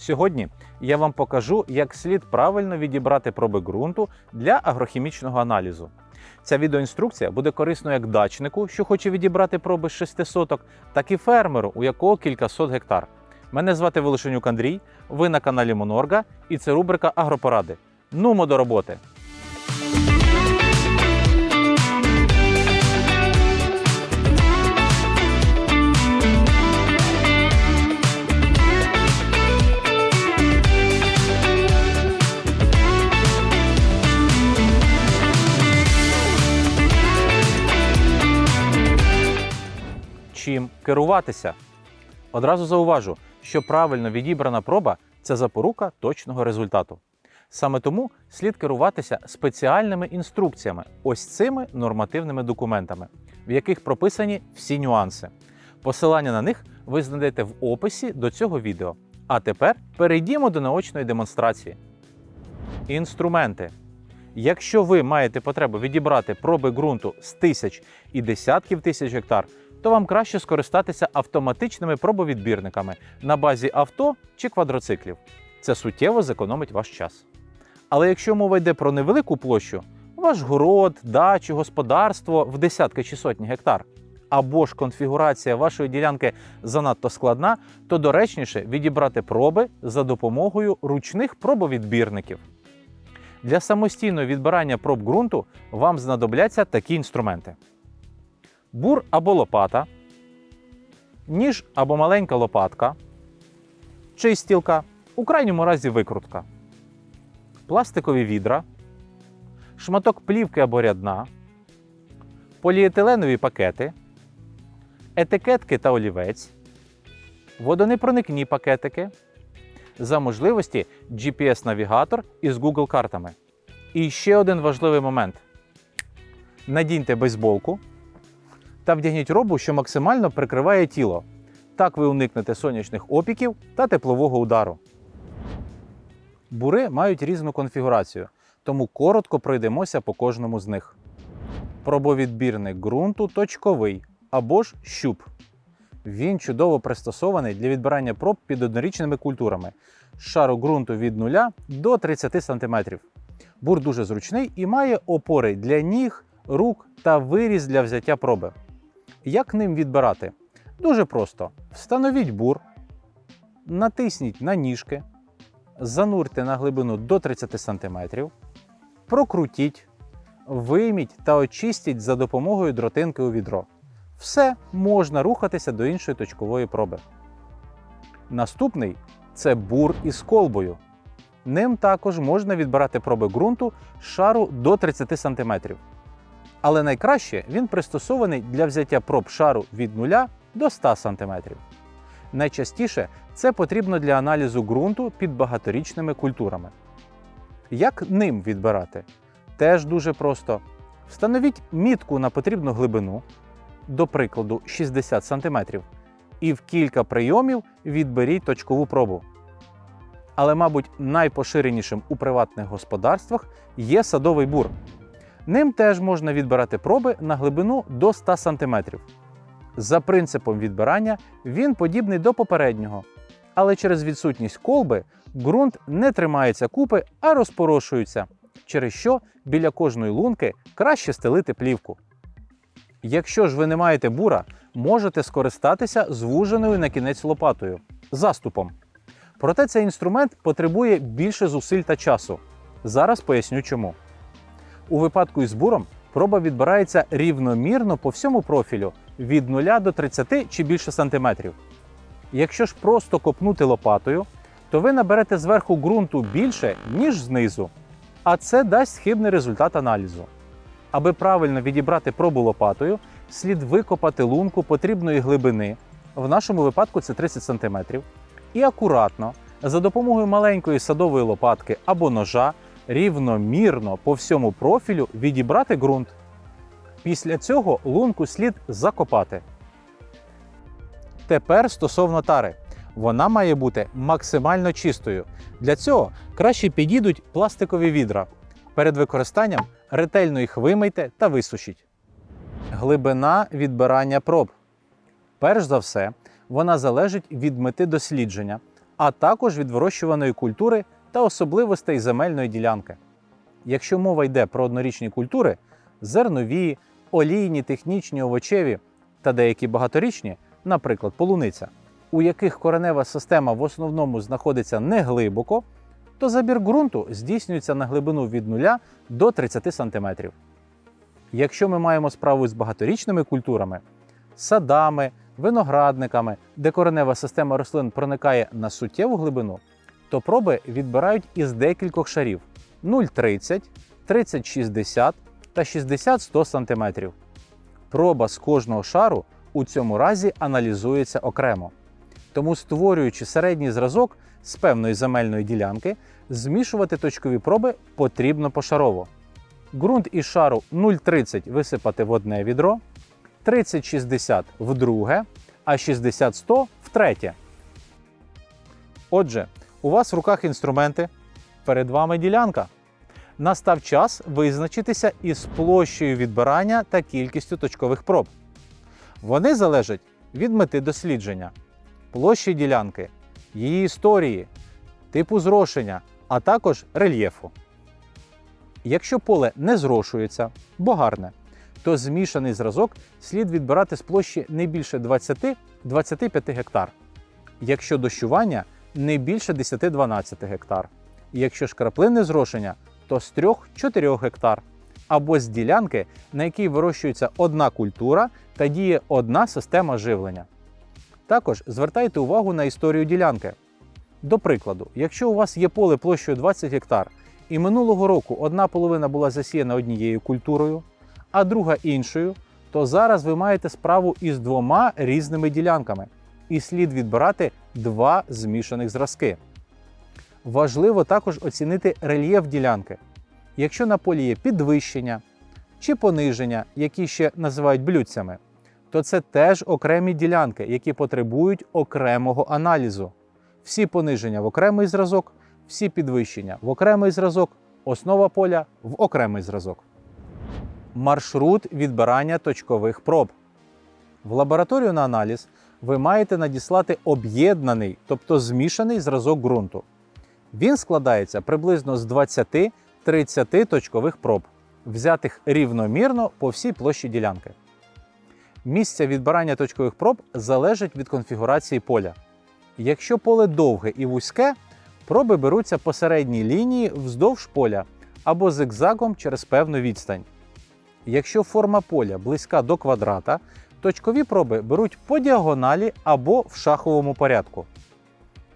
Сьогодні я вам покажу, як слід правильно відібрати проби ґрунту для агрохімічного аналізу. Ця відеоінструкція буде корисною як дачнику, що хоче відібрати проби з 6 соток, так і фермеру, у якого кількасот гектар. Мене звати Волошенюк Андрій, ви на каналі Монорга, і це рубрика Агропоради. Нумо до роботи! Керуватися. Одразу зауважу, що правильно відібрана проба це запорука точного результату. Саме тому слід керуватися спеціальними інструкціями, ось цими нормативними документами, в яких прописані всі нюанси. Посилання на них ви знайдете в описі до цього відео. А тепер перейдімо до наочної демонстрації. Інструменти. Якщо ви маєте потребу відібрати проби ґрунту з тисяч і десятків тисяч гектар, то вам краще скористатися автоматичними пробовідбірниками на базі авто чи квадроциклів. Це суттєво зекономить ваш час. Але якщо мова йде про невелику площу, ваш город, дачу, господарство в десятки чи сотні гектар, або ж конфігурація вашої ділянки занадто складна, то доречніше відібрати проби за допомогою ручних пробовідбірників. Для самостійного відбирання проб ґрунту вам знадобляться такі інструменти: бур або лопата, ніж або маленька лопатка, чистілка, у крайньому разі викрутка, пластикові відра, шматок плівки або рядна, поліетиленові пакети, етикетки та олівець, водонепроникні пакетики, за можливості GPS-навігатор із Google картами. І ще один важливий момент: надіньте бейсболку та вдягніть робу, що максимально прикриває тіло. Так ви уникнете сонячних опіків та теплового удару. Бури мають різну конфігурацію, тому коротко пройдемося по кожному з них. Пробовідбірник ґрунту точковий або ж щуп. Він чудово пристосований для відбирання проб під однорічними культурами з шару ґрунту від 0 до 30 см. Бур дуже зручний і має опори для ніг, рук та виріз для взяття проби. Як ним відбирати? Дуже просто: встановіть бур, натисніть на ніжки, занурте на глибину до 30 см, прокрутіть, вийміть та очистіть за допомогою дротинки у відро. Все можна рухатися до іншої точкової проби. Наступний це бур із колбою. Ним також можна відбирати проби ґрунту шару до 30 см. Але найкраще він пристосований для взяття проб шару від 0 до 100 см. Найчастіше це потрібно для аналізу ґрунту під багаторічними культурами. Як ним відбирати? Теж дуже просто. Встановіть мітку на потрібну глибину, до прикладу 60 см, і в кілька прийомів відберіть точкову пробу. Але, мабуть, найпоширенішим у приватних господарствах є садовий бур. Ним теж можна відбирати проби на глибину до 100 см. За принципом відбирання він подібний до попереднього, але через відсутність колби ґрунт не тримається купи, а розпорошується, через що біля кожної лунки краще стелити плівку. Якщо ж ви не маєте бура, можете скористатися звуженою на кінець лопатою заступом. Проте цей інструмент потребує більше зусиль та часу. Зараз поясню чому. У випадку із буром проба відбирається рівномірно по всьому профілю від 0 до 30 чи більше сантиметрів. Якщо ж просто копнути лопатою, то ви наберете зверху ґрунту більше, ніж знизу, а це дасть хибний результат аналізу. Аби правильно відібрати пробу лопатою, слід викопати лунку потрібної глибини, в нашому випадку це 30 см, і акуратно, за допомогою маленької садової лопатки або ножа, рівномірно по всьому профілю відібрати ґрунт. Після цього лунку слід закопати. Тепер стосовно тари. Вона має бути максимально чистою. Для цього краще підійдуть пластикові відра. Перед використанням ретельно їх вимийте та висушіть. Глибина відбирання проб. Перш за все, вона залежить від мети дослідження, а також від вирощуваної культури та особливостей земельної ділянки. Якщо мова йде про однорічні культури, зернові, олійні, технічні, овочеві та деякі багаторічні, наприклад, полуниця, у яких коренева система в основному знаходиться не глибоко, то забір ґрунту здійснюється на глибину від 0 до 30 см. Якщо ми маємо справу з багаторічними культурами, садами, виноградниками, де коренева система рослин проникає на суттєву глибину, то проби відбирають із декількох шарів 0,30, 30-60 та 60-100 см. Проба з кожного шару у цьому разі аналізується окремо. Тому, створюючи середній зразок з певної земельної ділянки, змішувати точкові проби потрібно пошарово. Ґрунт із шару 0,30 висипати в одне відро, 30-60 в друге, а 60-100 в третє. Отже, у вас в руках інструменти, перед вами ділянка. Настав час визначитися із площею відбирання та кількістю точкових проб. Вони залежать від мети дослідження, площі ділянки, її історії, типу зрошення, а також рельєфу. Якщо поле не зрошується, бо гарне, то змішаний зразок слід відбирати з площі не більше 20-25 гектар. Якщо дощування не більше 10-12 гектар. Якщо ж краплинне зрошення, то з 3-4 гектар. Або з ділянки, на якій вирощується одна культура та діє одна система живлення. Також звертайте увагу на історію ділянки. До прикладу, якщо у вас є поле площею 20 гектар, і минулого року одна половина була засіяна однією культурою, а друга іншою, то зараз ви маєте справу із двома різними ділянками, і слід відбирати два змішаних зразки. Важливо також оцінити рельєф ділянки. Якщо на полі є підвищення чи пониження, які ще називають блюдцями, то це теж окремі ділянки, які потребують окремого аналізу. Всі пониження в окремий зразок, всі підвищення в окремий зразок, основа поля в окремий зразок. Маршрут відбирання точкових проб. В лабораторію на аналіз ви маєте надіслати об'єднаний, тобто змішаний зразок ґрунту. Він складається приблизно з 20-30 точкових проб, взятих рівномірно по всій площі ділянки. Місце відбирання точкових проб залежить від конфігурації поля. Якщо поле довге і вузьке, проби беруться по середній лінії вздовж поля або зигзагом через певну відстань. Якщо форма поля близька до квадрата, точкові проби беруть по діагоналі або в шаховому порядку.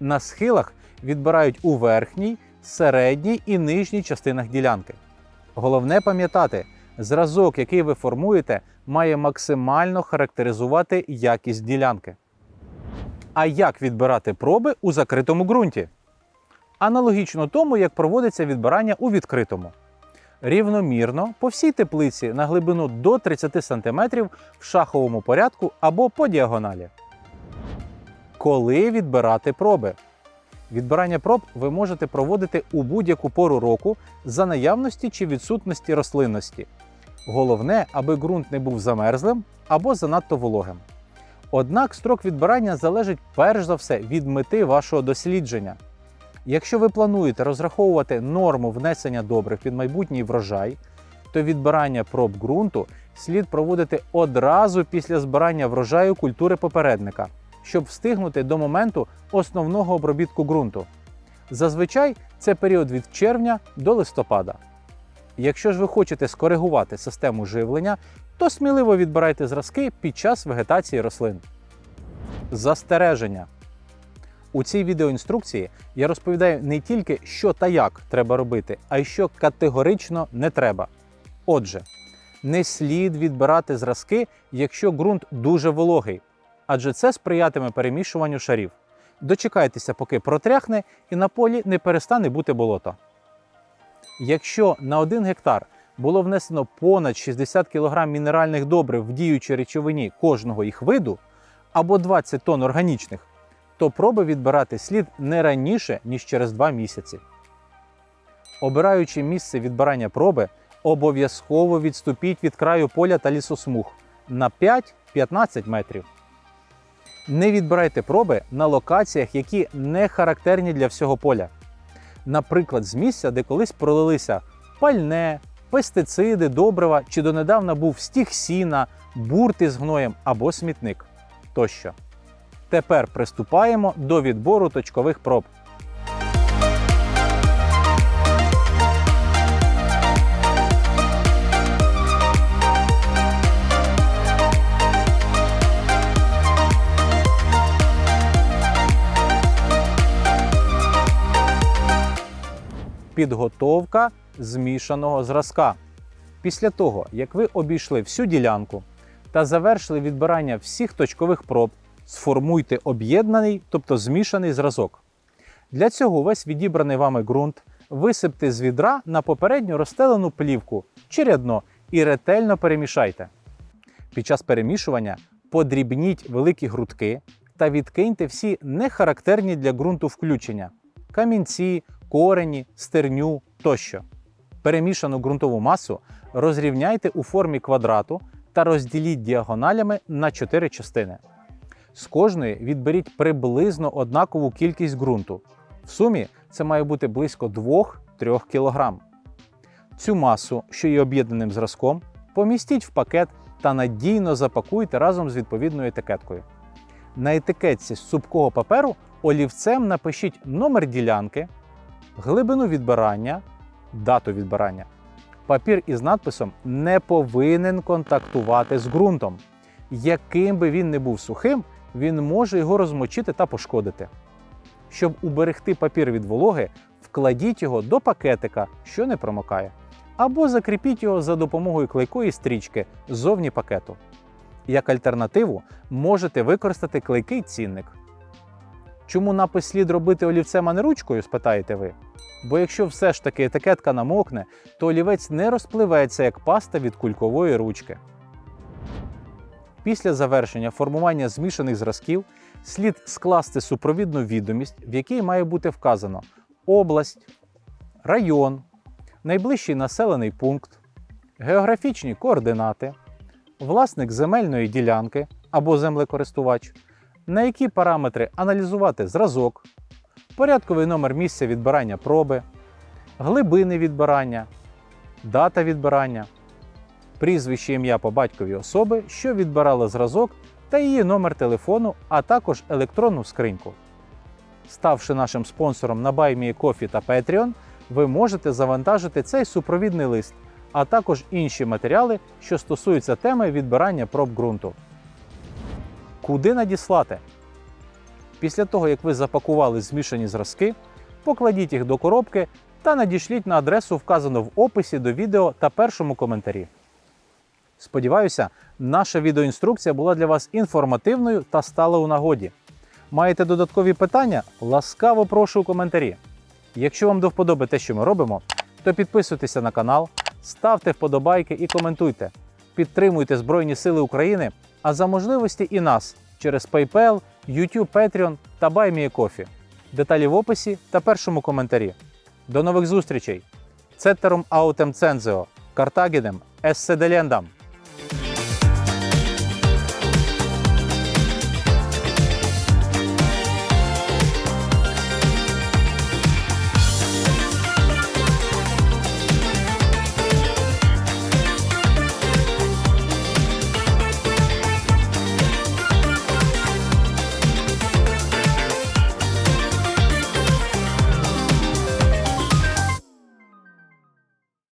На схилах відбирають у верхній, середній і нижній частинах ділянки. Головне пам'ятати, зразок, який ви формуєте, має максимально характеризувати якість ділянки. А як відбирати проби у закритому ґрунті? Аналогічно тому, як проводиться відбирання у відкритому. Рівномірно по всій теплиці на глибину до 30 см в шаховому порядку або по діагоналі. Коли відбирати проби? Відбирання проб ви можете проводити у будь-яку пору року за наявності чи відсутності рослинності. Головне, аби ґрунт не був замерзлим або занадто вологим. Однак строк відбирання залежить перш за все від мети вашого дослідження. Якщо ви плануєте розраховувати норму внесення добрив під майбутній врожай, то відбирання проб ґрунту слід проводити одразу після збирання врожаю культури попередника, щоб встигнути до моменту основного обробітку ґрунту. Зазвичай це період від червня до листопада. Якщо ж ви хочете скоригувати систему живлення, то сміливо відбирайте зразки під час вегетації рослин. Застереження. У цій відеоінструкції я розповідаю не тільки, що та як треба робити, а й що категорично не треба. Отже, не слід відбирати зразки, якщо ґрунт дуже вологий, адже це сприятиме перемішуванню шарів. Дочекайтеся, поки протряхне і на полі не перестане бути болото. Якщо на 1 гектар було внесено понад 60 кг мінеральних добрив в діючій речовині кожного їх виду або 20 тонн органічних, то проби відбирати слід не раніше, ніж через 2 місяці. Обираючи місце відбирання проби, обов'язково відступіть від краю поля та лісосмуг на 5-15 метрів. Не відбирайте проби на локаціях, які не характерні для всього поля. Наприклад, з місця, де колись пролилися пальне, пестициди, добрива чи донедавна був стіг сіна, бурти з гноєм або смітник тощо. Тепер приступаємо до відбору точкових проб. Підготовка змішаного зразка. Після того, як ви обійшли всю ділянку та завершили відбирання всіх точкових проб, сформуйте об'єднаний, тобто змішаний зразок. Для цього весь відібраний вами ґрунт висипте з відра на попередньо розстелену плівку чи рядно і ретельно перемішайте. Під час перемішування подрібніть великі грудки та відкиньте всі нехарактерні для ґрунту включення камінці, корені, стерню тощо. Перемішану ґрунтову масу розрівняйте у формі квадрату та розділіть діагоналями на 4 частини. З кожної відберіть приблизно однакову кількість ґрунту. В сумі це має бути близько 2-3 кг. Цю масу, що є об'єднаним зразком, помістіть в пакет та надійно запакуйте разом з відповідною етикеткою. На етикетці з цупкого паперу олівцем напишіть номер ділянки, глибину відбирання, дату відбирання. Папір із надписом не повинен контактувати з ґрунтом. Яким би він не був сухим, він може його розмочити та пошкодити. Щоб уберегти папір від вологи, вкладіть його до пакетика, що не промокає, або закріпіть його за допомогою клейкої стрічки ззовні пакету. Як альтернативу можете використати клейкий цінник. Чому напис слід робити олівцем, а не ручкою, спитаєте ви? Бо якщо все ж таки етикетка намокне, то олівець не розпливеться як паста від кулькової ручки. Після завершення формування змішаних зразків слід скласти супровідну відомість, в якій має бути вказано область, район, найближчий населений пункт, географічні координати, власник земельної ділянки або землекористувач, на які параметри аналізувати зразок, порядковий номер місця відбирання проби, глибини відбирання, дата відбирання, прізвище ім'я по батькові особи, що відбирала зразок, та її номер телефону, а також електронну скриньку. Ставши нашим спонсором на BuyMeCoffee та Patreon, ви можете завантажити цей супровідний лист, а також інші матеріали, що стосуються теми відбирання проб ґрунту. Куди надіслати? Після того, як ви запакували змішані зразки, покладіть їх до коробки та надішліть на адресу, вказану в описі до відео та першому коментарі. Сподіваюся, наша відеоінструкція була для вас інформативною та стала у нагоді. Маєте додаткові питання? Ласкаво прошу у коментарі. Якщо вам до вподоби те, що ми робимо, то підписуйтеся на канал, ставте вподобайки і коментуйте. Підтримуйте Збройні Сили України, а за можливості і нас через PayPal, YouTube, Patreon та BuyMeACoffee. Деталі в описі та першому коментарі. До нових зустрічей! Цетером аутем цензео, Картагідем, Есседелендам!